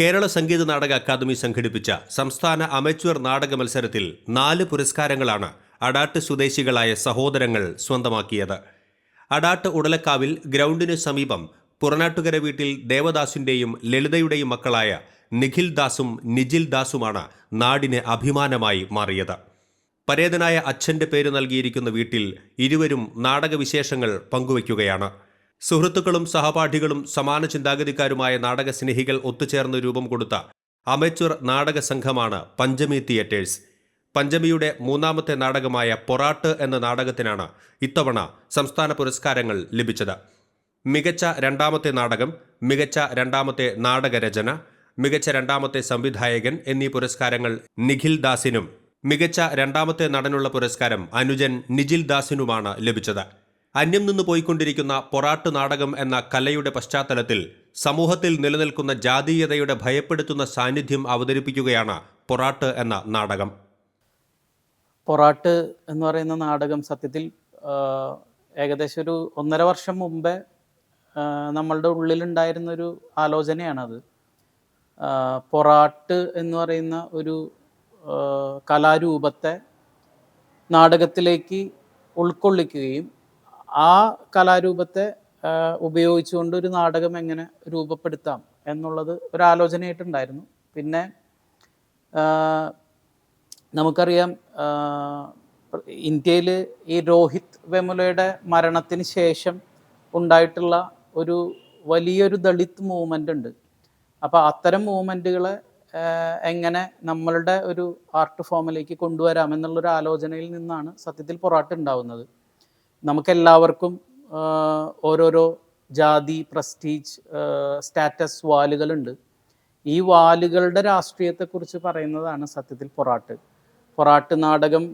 Kerala Sangeetha Nataka academy സംഘടിപ്പിച്ച സംസ്ഥാന amateur നാടക മത്സരത്തിൽ നാല് പുരസ്കാരങ്ങളാണ് അടാട്ട് സ്വദേശികളായ സഹോദരങ്ങൾ സ്വന്തമാക്കിയത്. അടാട്ട് ഉടലക്കാവിൽ ഗ്രൗണ്ടിന് സമീപം പുറനാട്ടുകര വീട്ടിൽ ദേവദാസിന്റെയും ലളിതയുടെയും മക്കളായ നിഖിൽ ദാസും നിജിൽ ദാസുമാണ് നാടിന് അഭിമാനമായി മാറിയത്. പരേതനായ അച്ഛന്റെ പേര് നൽകിയിരിക്കുന്ന വീട്ടിൽ ഇരുവരും നാടകവിശേഷങ്ങൾ പങ്കുവയ്ക്കുകയാണ്. സുഹൃത്തുക്കളും സഹപാഠികളും സമാന ചിന്താഗതിക്കാരുമായ നാടക സ്നേഹികൾ ഒത്തുചേർന്ന് രൂപം കൊടുത്ത അമച്വർ നാടക സംഘമാണ് പഞ്ചമി തിയേറ്റേഴ്സ്. പഞ്ചമിയുടെ മൂന്നാമത്തെ നാടകമായ പൊറാട്ട് എന്ന നാടകത്തിനാണ് ഇത്തവണ സംസ്ഥാന പുരസ്കാരങ്ങൾ ലഭിച്ചത്. മികച്ച രണ്ടാമത്തെ നാടകം മികച്ച രണ്ടാമത്തെ നാടകരചന മികച്ച രണ്ടാമത്തെ സംവിധായകൻ എന്നീ പുരസ്കാരങ്ങൾ നിഖിൽ ദാസിനും മികച്ച രണ്ടാമത്തെ നടനുള്ള പുരസ്കാരം അനുജൻ നിജിൽ ദാസിനുമാണ് ലഭിച്ചത്. അന്യം നിന്ന് പോയിക്കൊണ്ടിരിക്കുന്ന പൊറാട്ട് നാടകം എന്ന കലയുടെ പശ്ചാത്തലത്തിൽ സമൂഹത്തിൽ നിലനിൽക്കുന്ന ജാതീയതയുടെ ഭയപ്പെടുത്തുന്ന സാന്നിധ്യം അവതരിപ്പിക്കുകയാണ് പൊറാട്ട് എന്ന നാടകം. പൊറാട്ട് എന്ന് പറയുന്ന നാടകം സത്യത്തിൽ ഏകദേശം ഒരു ഒന്നര വർഷം മുമ്പേ നമ്മളുടെ ഉള്ളിലുണ്ടായിരുന്നൊരു ആലോചനയാണത്. പൊറാട്ട് എന്ന് പറയുന്ന ഒരു കലാരൂപത്തെ നാടകത്തിലേക്ക് ഉൾക്കൊള്ളിക്കുകയും ആ കലാരൂപത്തെ ഉപയോഗിച്ചുകൊണ്ട് ഒരു നാടകം എങ്ങനെ രൂപപ്പെടുത്താം എന്നുള്ളത് ഒരു ആലോചനയായിട്ടുണ്ടായിരുന്നു. പിന്നെ നമുക്കറിയാം ഇന്ത്യയിൽ ഈ രോഹിത് വെമുലയുടെ മരണത്തിന് ശേഷം ഉണ്ടായിട്ടുള്ള ഒരു വലിയൊരു ദളിത് മൂവ്മെന്റ് ഉണ്ട് അപ്പോൾ അത്തരം മൂവ്മെന്റുകളെ എങ്ങനെ നമ്മളുടെ ഒരു ആർട്ട് ഫോമിലേക്ക് കൊണ്ടുവരാം എന്നുള്ളൊരു ആലോചനയിൽ നിന്നാണ് സത്യത്തിൽ പൊറാട്ട് ഉണ്ടാവുന്നത് നമുക്കെല്ലാവർക്കും ഓരോരോ ജാതി പ്രസ്റ്റീജ് സ്റ്റാറ്റസ് വാലുകളുണ്ട്. ഈ വാലുകളുടെ രാഷ്ട്രീയത്തെക്കുറിച്ച് പറയുന്നതാണ് സത്യത്തിൽ പൊറാട്ട്. പൊറാട്ട് നാടകം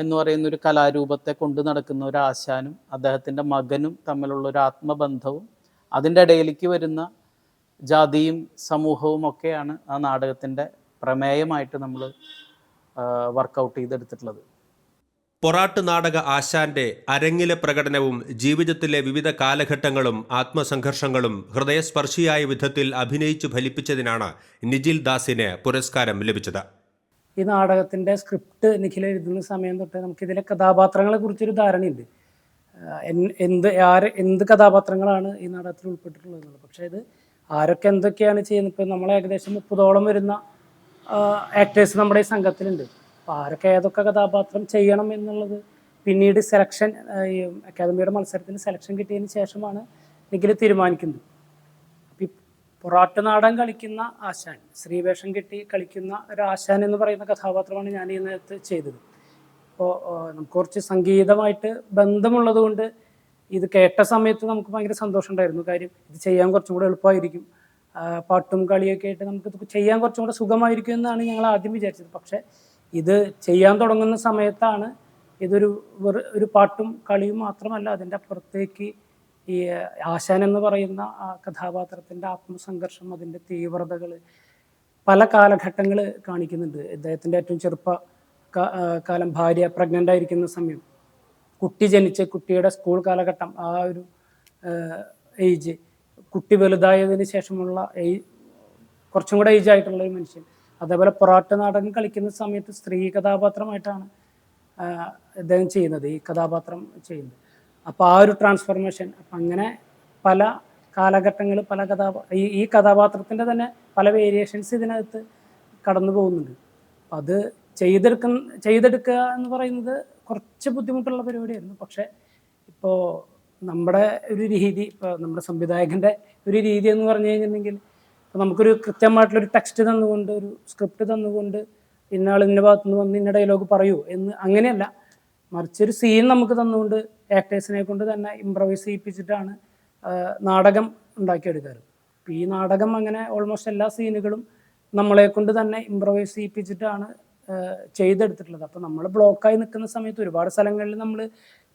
എന്ന് പറയുന്ന ഒരു കലാരൂപത്തെ കൊണ്ടു നടക്കുന്ന ഒരു ആശാനും അദ്ദേഹത്തിന്റെ മകനും തമ്മിലുള്ള ഒരു ആത്മബന്ധവും അതിന്റെ ഇടയിലേക്ക് വരുന്ന ജാതിയും സമൂഹവും ഒക്കെയാണ് ആ നാടകത്തിന്റെ പ്രമേയമായിട്ട് നമ്മൾ വർക്കൗട്ട് ചെയ്തെടുത്തിട്ടുള്ളത്. പൊറാട്ട് നാടക ആശാന്റെ അരങ്ങിലെ പ്രകടനവും ജീവിതത്തിലെ വിവിധ കാലഘട്ടങ്ങളും ആത്മസംഘർഷങ്ങളും ഹൃദയസ്പർശിയായ വിധത്തിൽ അഭിനയിച്ചു ഫലിപ്പിച്ചതിനാണ് നിജിൽ ദാസിന് പുരസ്കാരം ലഭിച്ചത്. ഈ നാടകത്തിന്റെ സ്ക്രിപ്റ്റ് നിഖിൽ എഴുതുന്ന സമയം തൊട്ട് നമുക്കിതിലെ കഥാപാത്രങ്ങളെ കുറിച്ചൊരു ധാരണയുണ്ട്. എന്ത് ആര് എന്ത് കഥാപാത്രങ്ങളാണ് ഈ നാടകത്തിൽ ഉൾപ്പെട്ടിട്ടുള്ളത് പക്ഷേ ഇത് ആരൊക്കെ എന്തൊക്കെയാണ് ചെയ്യുന്നത്? ഇപ്പം നമ്മൾ ഏകദേശം മുപ്പതോളം വരുന്ന ആക്ടേഴ്സ് നമ്മുടെ ഈ സംഘത്തിലുണ്ട്. അപ്പോൾ ആരൊക്കെ ഏതൊക്കെ കഥാപാത്രം ചെയ്യണം എന്നുള്ളത് പിന്നീട് സെലക്ഷൻ ഈ അക്കാദമിയുടെ മത്സരത്തിന് സെലക്ഷൻ കിട്ടിയതിന് ശേഷമാണ് നിഖിൽ തീരുമാനിക്കുന്നത്. അപ്പം പൊറാട്ട് നാടൻ കളിക്കുന്ന ആശാൻ ശ്രീവേഷം കെട്ടി കളിക്കുന്ന ഒരു ആശാൻ എന്ന് പറയുന്ന കഥാപാത്രമാണ് ഞാൻ ഈ നേരത്ത് ചെയ്തത്. അപ്പോൾ നമുക്ക് കുറച്ച് സംഗീതമായിട്ട് ബന്ധമുള്ളത് കൊണ്ട് ഇത് കേട്ട സമയത്ത് നമുക്ക് ഭയങ്കര സന്തോഷമുണ്ടായിരുന്നു. കാര്യം ഇത് ചെയ്യാൻ കുറച്ചും കൂടെ എളുപ്പമായിരിക്കും. പാട്ടും കളിയൊക്കെ ആയിട്ട് നമുക്ക് ചെയ്യാൻ കുറച്ചും കൂടെ സുഖമായിരിക്കും എന്നാണ് ഞങ്ങൾ ആദ്യം വിചാരിച്ചത്. പക്ഷേ ഇത് ചെയ്യാൻ തുടങ്ങുന്ന സമയത്താണ് ഇതൊരു ഒരു പാട്ടും കളിയും മാത്രമല്ല അതിന്റെ അപ്പുറത്തേക്ക് ഈ ആശാൻ എന്ന് പറയുന്ന ആ കഥാപാത്രത്തിന്റെ ആത്മസംഘർഷം അതിന്റെ തീവ്രതകൾ പല കാലഘട്ടങ്ങൾ കാണിക്കുന്നുണ്ട്. ഇദ്ദേഹത്തിന്റെ ഏറ്റവും ചെറുപ്പ കാലം ഭാര്യ പ്രഗ്നന്റ് ആയിരിക്കുന്ന സമയം. കുട്ടി ജനിച്ച് കുട്ടിയുടെ സ്കൂൾ കാലഘട്ടം ആ ഒരു ഏജ് കുട്ടി വലുതായതിന് ശേഷമുള്ള ഏജ് കുറച്ചും കൂടെ ഏജ് ആയിട്ടുള്ള ഒരു മനുഷ്യൻ. അതേപോലെ പൊറാട്ട് നാടകം കളിക്കുന്ന സമയത്ത് സ്ത്രീ കഥാപാത്രമായിട്ടാണ് അദ്ദേഹം ചെയ്യുന്നത് ഈ കഥാപാത്രം ചെയ്യുന്നത്. അപ്പോൾ ആ ഒരു ട്രാൻസ്ഫോർമേഷൻ അപ്പം അങ്ങനെ പല കാലഘട്ടങ്ങൾ പല കഥാപാ ഈ ഈ കഥാപാത്രത്തിന്റെ തന്നെ പല വേരിയേഷൻസ് ഇതിനകത്ത് കടന്നു പോകുന്നുണ്ട്. അപ്പം അത് ചെയ്തെടുക്കുന്ന ചെയ്തെടുക്കുക എന്ന് പറയുന്നത് കുറച്ച് ബുദ്ധിമുട്ടുള്ള പരിപാടിയായിരുന്നു. പക്ഷേ ഇപ്പോൾ നമ്മുടെ ഒരു രീതി ഇപ്പോൾ നമ്മുടെ സംവിധായകന്റെ ഒരു രീതി എന്ന് പറഞ്ഞു കഴിഞ്ഞിട്ടുണ്ടെങ്കിൽ ഇപ്പോൾ നമുക്കൊരു കൃത്യമായിട്ടുള്ളൊരു ടെക്സ്റ്റ് തന്നുകൊണ്ട് ഒരു സ്ക്രിപ്റ്റ് തന്നുകൊണ്ട് ഇന്നയാൾ ഇന്ന ഭാഗത്തു നിന്ന് വന്ന് ഇന്ന ഡയലോഗ് പറയൂ എന്ന് അങ്ങനെയല്ല. മറിച്ച് ഒരു സീൻ നമുക്ക് തന്നുകൊണ്ട് ആക്ടേഴ്സിനെ കൊണ്ട് തന്നെ ഇമ്പ്രവൈസ് ചെയ്യിപ്പിച്ചിട്ടാണ് നാടകം ഉണ്ടാക്കിയെടുക്കാറ്. അപ്പോൾ ഈ നാടകം അങ്ങനെ ഓൾമോസ്റ്റ് എല്ലാ സീനുകളും നമ്മളെ കൊണ്ട് തന്നെ ഇമ്പ്രവൈസ് ചെയ്യിപ്പിച്ചിട്ടാണ് ചെയ്തെടുത്തിട്ടുള്ളത്. അപ്പോൾ നമ്മൾ ബ്ലോക്കായി നിൽക്കുന്ന സമയത്ത് ഒരുപാട് സ്ഥലങ്ങളിൽ നമ്മൾ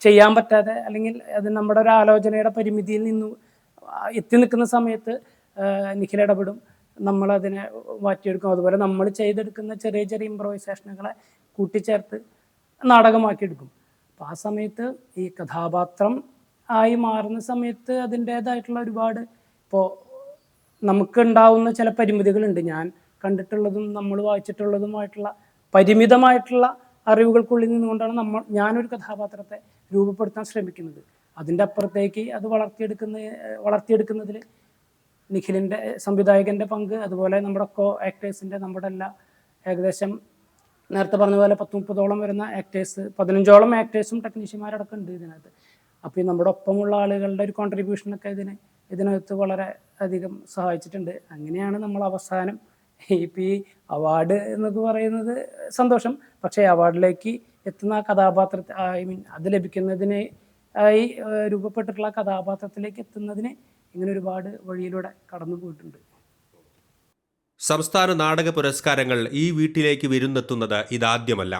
ചെയ്യാൻ പറ്റാതെ അല്ലെങ്കിൽ അത് നമ്മുടെ ഒരു ആലോചനയുടെ പരിമിതിയിൽ നിന്ന് എത്തി നിൽക്കുന്ന സമയത്ത് നിഖിൽ ഇടപെടും നമ്മളതിനെ മാറ്റിയെടുക്കും. അതുപോലെ നമ്മൾ ചെയ്തെടുക്കുന്ന ചെറിയ ചെറിയ ഇമ്പ്രവൈസേഷനുകളെ കൂട്ടിച്ചേർത്ത് നാടകമാക്കിയെടുക്കും. അപ്പോൾ ആ സമയത്ത് ഈ കഥാപാത്രം ആയി മാറുന്ന സമയത്ത് അതിന്റേതായിട്ടുള്ള ഒരുപാട് ഇപ്പോൾ നമുക്കുണ്ടാവുന്ന ചില പരിമിതികളുണ്ട്. ഞാൻ കണ്ടിട്ടുള്ളതും നമ്മൾ വായിച്ചിട്ടുള്ളതുമായിട്ടുള്ള പരിമിതമായിട്ടുള്ള അറിവുകൾക്കുള്ളിൽ നിന്നുകൊണ്ടാണ് നമ്മൾ ഞാനൊരു കഥാപാത്രത്തെ രൂപപ്പെടുത്താൻ ശ്രമിക്കുന്നത്. അതിന്റെ അപ്പുറത്തേക്ക് അത് വളർത്തിയെടുക്കുന്ന വളർത്തിയെടുക്കുന്നതിൽ നിഖിലിന്റെ സംവിധായകന്റെ പങ്ക് അതുപോലെ നമ്മുടെ കോ ആക്ടേഴ്സിന്റെ നമ്മുടെ എല്ലാ ഏകദേശം നേരത്തെ പറഞ്ഞ പോലെ പത്ത് മുപ്പതോളം വരുന്ന ആക്ടേഴ്സ് പതിനഞ്ചോളം ആക്ടേഴ്സും ടെക്നീഷ്യന്മാരടക്കം ഉണ്ട് ഇതിനകത്ത്. അപ്പോൾ ഈ നമ്മുടെ ഒപ്പമുള്ള ആളുകളുടെ ഒരു കോൺട്രിബ്യൂഷനൊക്കെ ഇതിന് ഇതിനകത്ത് വളരെ അധികം സഹായിച്ചിട്ടുണ്ട്. അങ്ങനെയാണ് നമ്മൾ അവസാനം ഇപ്പം ഈ അവാർഡ് എന്നൊക്കെ പറയുന്നത് സന്തോഷം. പക്ഷേ അവാർഡിലേക്ക് എത്തുന്ന കഥാപാത്രത്തെ ഐ മീൻ അത് ലഭിക്കുന്നതിന് ആയി രൂപപ്പെട്ടിട്ടുള്ള കഥാപാത്രത്തിലേക്ക് എത്തുന്നതിന് ഇങ്ങനെ ഒരുപാട് വഴിയിലൂടെ കടന്നു പോയിട്ടുണ്ട്. സംസ്ഥാന നാടക പുരസ്കാരങ്ങൾ ഈ വീട്ടിലേക്ക് വിരുന്നെത്തുന്നത് ഇതാദ്യമല്ല.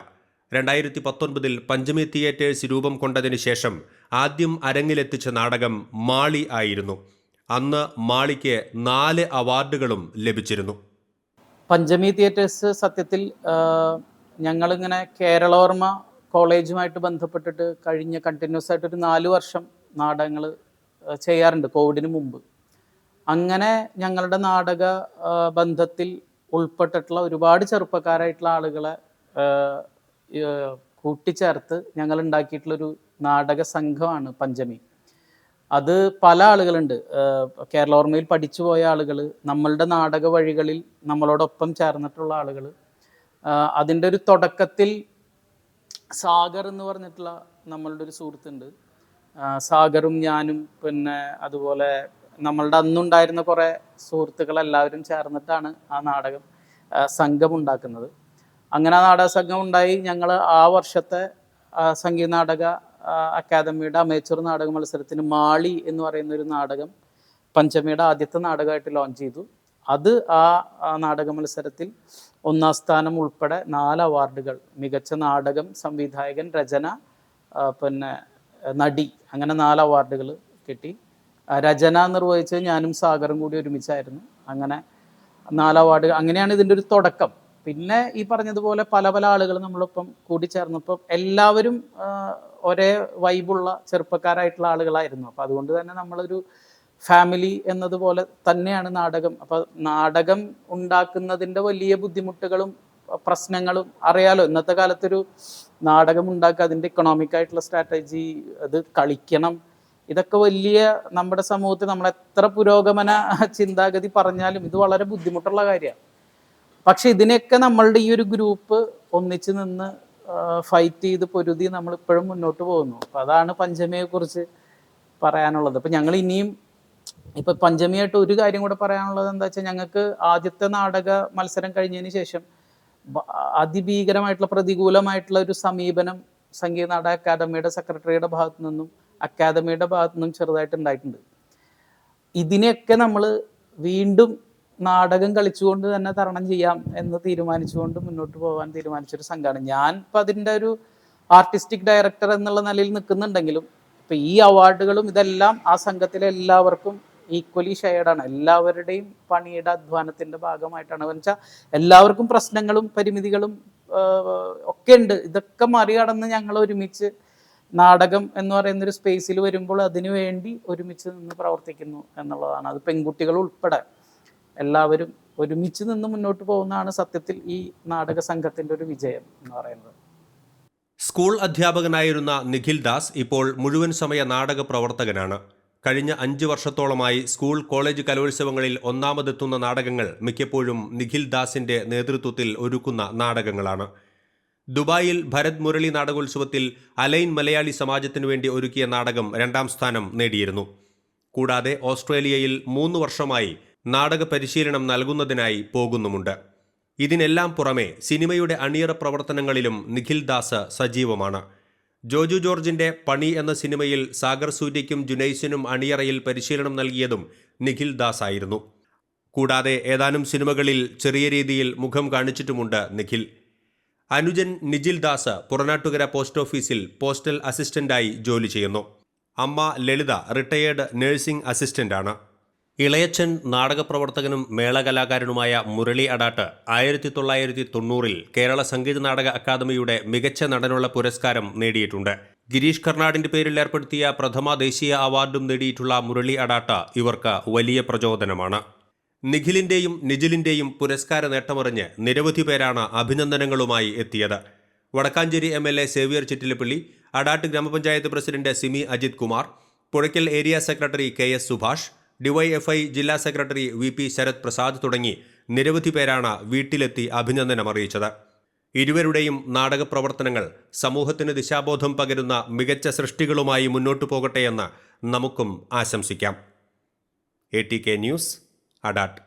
രണ്ടായിരത്തി പത്തൊൻപതിൽ പഞ്ചമി തിയേറ്റേഴ്സ് രൂപം കൊണ്ടതിന് ശേഷം ആദ്യം അരങ്ങിലെത്തിച്ച നാടകം മാളി ആയിരുന്നു. അന്ന് മാളിക്ക് നാല് അവാർഡുകളും ലഭിച്ചിരുന്നു. പഞ്ചമി തിയേറ്റേഴ്സ് സത്യത്തിൽ ഞങ്ങളിങ്ങനെ കേരളോർമ്മ കോളേജുമായിട്ട് ബന്ധപ്പെട്ടിട്ട് കഴിഞ്ഞ കണ്ടിന്യൂസ് ആയിട്ട് ഒരു നാല് വർഷം നാടകങ്ങൾ ചെയ്യാറുണ്ട് കോവിഡിന് മുമ്പ്. അങ്ങനെ ഞങ്ങളുടെ നാടക ബന്ധത്തിൽ ഉൾപ്പെട്ടിട്ടുള്ള ഒരുപാട് ചെറുപ്പക്കാരായിട്ടുള്ള ആളുകളെ കൂട്ടിച്ചേർത്ത് ഞങ്ങൾ ഉണ്ടാക്കിയിട്ടുള്ളൊരു നാടക സംഘമാണ് പഞ്ചമി. അത് പല ആളുകളുണ്ട്. കേരള ഓർമ്മയിൽ പഠിച്ചു പോയ ആളുകൾ നമ്മളുടെ നാടക വഴികളിൽ നമ്മളോടൊപ്പം ചേർന്നിട്ടുള്ള ആളുകൾ അതിന്റെ ഒരു തുടക്കത്തിൽ സാഗർ എന്ന് പറഞ്ഞിട്ടുള്ള നമ്മളുടെ ഒരു സുഹൃത്തുണ്ട്. സാഗറും ഞാനും പിന്നെ അതുപോലെ നമ്മളുടെ അന്നുണ്ടായിരുന്ന കുറേ സുഹൃത്തുക്കളെല്ലാവരും ചേർന്നിട്ടാണ് ആ നാടകം സംഘം ഉണ്ടാക്കുന്നത് അങ്ങനെ നാടക സംഘം ഉണ്ടായി ഞങ്ങൾ ആ വർഷത്തെ സംഗീത നാടക അക്കാദമിയുടെ അമേച്ചർ നാടക മത്സരത്തിന് മാളി എന്ന് പറയുന്ന ഒരു നാടകം പഞ്ചമിയുടെ ആദ്യത്തെ നാടകമായിട്ട് ലോഞ്ച് ചെയ്തു. അത് ആ നാടക മത്സരത്തിൽ ഒന്നാം സ്ഥാനം ഉൾപ്പെടെ നാല് അവാർഡുകൾ മികച്ച നാടകം സംവിധായകൻ രചന പിന്നെ നടി അങ്ങനെ നാല് അവാർഡുകൾ കിട്ടി. രചന നിർവഹിച്ച് ഞാനും സാഗറും കൂടി ഒരുമിച്ചായിരുന്നു. അങ്ങനെ നാല് അവാർഡ് അങ്ങനെയാണ് ഇതിന്റെ ഒരു തുടക്കം. പിന്നെ ഈ പറഞ്ഞതുപോലെ പല പല ആളുകൾ നമ്മളിപ്പം കൂടിച്ചേർന്നപ്പോൾ എല്ലാവരും ഒരേ വൈബുള്ള ചെറുപ്പക്കാരായിട്ടുള്ള ആളുകളായിരുന്നു. അപ്പോൾ അതുകൊണ്ട് തന്നെ നമ്മളൊരു ഫാമിലി എന്നതുപോലെ തന്നെയാണ് നാടകം. അപ്പോൾ നാടകം ഉണ്ടാക്കുന്നതിന്റെ വലിയ ബുദ്ധിമുട്ടുകളും പ്രശ്നങ്ങളും അറിയാലോ. ഇന്നത്തെ കാലത്തൊരു നാടകം ഉണ്ടാക്കുക അതിന്റെ ഇക്കണോമിക് ആയിട്ടുള്ള സ്ട്രാറ്റജി അത് കളിക്കണം. ഇതൊക്കെ വലിയ നമ്മുടെ സമൂഹത്തിൽ നമ്മൾ എത്ര പുരോഗമന ചിന്താഗതി പറഞ്ഞാലും ഇത് വളരെ ബുദ്ധിമുട്ടുള്ള കാര്യമാണ്. പക്ഷെ ഇതിനെയൊക്കെ നമ്മളുടെ ഈ ഒരു ഗ്രൂപ്പ് ഒന്നിച്ച് നിന്ന് ഫൈറ്റ് ചെയ്ത് പൊരുതി നമ്മൾ ഇപ്പോഴും മുന്നോട്ട് പോകുന്നു. അപ്പം അതാണ് പഞ്ചമിയെ കുറിച്ച് പറയാനുള്ളത്. അപ്പം ഞങ്ങൾ ഇനിയും ഇപ്പം പഞ്ചമിയായിട്ട് ഒരു കാര്യം കൂടെ പറയാനുള്ളത് എന്താ വെച്ചാൽ ഞങ്ങൾക്ക് ആദ്യത്തെ നാടക മത്സരം കഴിഞ്ഞതിന് ശേഷം അതിഭീകരമായിട്ടുള്ള പ്രതികൂലമായിട്ടുള്ള ഒരു സമീപനം സംഗീത നാടക അക്കാദമിയുടെ സെക്രട്ടറിയുടെ ഭാഗത്തു നിന്നും അക്കാദമിയുടെ ഭാഗത്തു നിന്നും ചെറുതായിട്ട് ഉണ്ടായിട്ടുണ്ട്. ഇതിനെയൊക്കെ നമ്മൾ വീണ്ടും നാടകം കളിച്ചുകൊണ്ട് തന്നെ തരണം ചെയ്യാം എന്ന് തീരുമാനിച്ചുകൊണ്ട് മുന്നോട്ട് പോകാൻ തീരുമാനിച്ചൊരു സംഘമാണ് ഞാൻ ഇപ്പം അതിന്റെ ഒരു ആർട്ടിസ്റ്റിക് ഡയറക്ടർ എന്നുള്ള നിലയിൽ നിൽക്കുന്നുണ്ടെങ്കിലും ഇപ്പം ഈ അവാർഡുകളും ഇതെല്ലാം ആ സംഘത്തിലെ എല്ലാവർക്കും ഈക്വലി ഷെയർഡാണ് എല്ലാവരുടെയും പണിയുടെ അധ്വാനത്തിന്റെ ഭാഗമായിട്ടാണ്. എന്ന് വെച്ചാൽ എല്ലാവർക്കും പ്രശ്നങ്ങളും പരിമിതികളും ഒക്കെ ഉണ്ട്. ഇതൊക്കെ മറികടന്ന് ഞങ്ങൾ ഒരുമിച്ച് നാടകം എന്ന് പറയുന്ന ഒരു സ്പേസിൽ വരുമ്പോൾ അതിനു വേണ്ടി ഒരുമിച്ച് നിന്ന് പ്രവർത്തിക്കുന്നു എന്നുള്ളതാണ്. അത് പെൺകുട്ടികൾ ഉൾപ്പെടെ എല്ലാവരും ഒരുമിച്ച് നിന്ന് മുന്നോട്ട് പോകുന്നതാണ് സത്യത്തിൽ ഈ നാടക സംഘത്തിന്റെ ഒരു വിജയം എന്ന് പറയുന്നത്. സ്കൂൾ അധ്യാപകനായിരുന്ന നിഖിൽ ദാസ് ഇപ്പോൾ മുഴുവൻ സമയ നാടക പ്രവർത്തകനാണ്. കഴിഞ്ഞ അഞ്ച് വർഷത്തോളമായി സ്കൂൾ കോളേജ് കലോത്സവങ്ങളിൽ ഒന്നാമതെത്തുന്ന നാടകങ്ങൾ മിക്കപ്പോഴും നിഖിൽ ദാസിന്റെ നേതൃത്വത്തിൽ ഒരുക്കുന്ന നാടകങ്ങളാണ്. ദുബായിൽ ഭരത് മുരളി നാടകോത്സവത്തിൽ അലൈൻ മലയാളി സമാജത്തിനു വേണ്ടി ഒരുക്കിയ നാടകം രണ്ടാം സ്ഥാനം നേടിയിരുന്നു. കൂടാതെ ഓസ്ട്രേലിയയിൽ മൂന്ന് വർഷമായി നാടക പരിശീലനം നൽകുന്നതിനായി പോകുന്നുമുണ്ട്. ഇതിനെല്ലാം പുറമെ സിനിമയുടെ അണിയറ പ്രവർത്തനങ്ങളിലും നിഖിൽ ദാസ് സജീവമാണ്. ജോജു ജോർജിന്റെ പണി എന്ന സിനിമയിൽ സാഗർ സൂര്യയ്ക്കും ജുനൈസിനും അണിയറയിൽ പരിശീലനം നൽകിയതും നിഖിൽ ദാസ് ആയിരുന്നു കൂടാതെ ഏതാനും സിനിമകളിൽ ചെറിയ രീതിയിൽ മുഖം കാണിച്ചിട്ടുമുണ്ട് നിഖിൽ. അനുജൻ നിജിൽ ദാസ് പുറനാട്ടുകര പോസ്റ്റ് ഓഫീസിൽ പോസ്റ്റൽ അസിസ്റ്റന്റായി ജോലി ചെയ്യുന്നു. അമ്മ ലളിത റിട്ടയേർഡ് നഴ്സിംഗ് അസിസ്റ്റന്റാണ്. ഇളയച്ചൻ നാടകപ്രവർത്തകനും മേളകലാകാരനുമായ മുരളി അടാട്ട് ആയിരത്തി തൊള്ളായിരത്തി തൊണ്ണൂറിൽ കേരള സംഗീത നാടക അക്കാദമിയുടെ മികച്ച നടനുള്ള പുരസ്കാരം നേടിയിട്ടുണ്ട്. ഗിരീഷ് കർണാടിന്റെ പേരിൽ ഏർപ്പെടുത്തിയ പ്രഥമ ദേശീയ അവാർഡും നേടിയിട്ടുള്ള മുരളി അടാട്ട ഇവർക്ക് വലിയ പ്രചോദനമാണ്. നിഖിലിന്റെയും നിജിലിന്റെയും പുരസ്കാര നേട്ടമറിഞ്ഞ് നിരവധി പേരാണ് അഭിനന്ദനങ്ങളുമായി എത്തിയത്. Wadakkanchery M L A Xavier Chittilappilly Adat gram panchayat president Simi Ajith Kumar Puzhakkal area secretary K S Subhash DYFI ജില്ലാ secretary V P Sarath Prasad തുടങ്ങി നിരവധി പേരാണ് വീട്ടിലെത്തി അഭിനന്ദനം അറിയിച്ചത്. ഇരുവരുടെയും നാടകപ്രവർത്തനങ്ങൾ സമൂഹത്തിന് ദിശാബോധം പകരുന്ന മികച്ച സൃഷ്ടികളുമായി മുന്നോട്ടു പോകട്ടെയെന്ന് നമുക്കും ആശംസിക്കാം. A T K news Adat.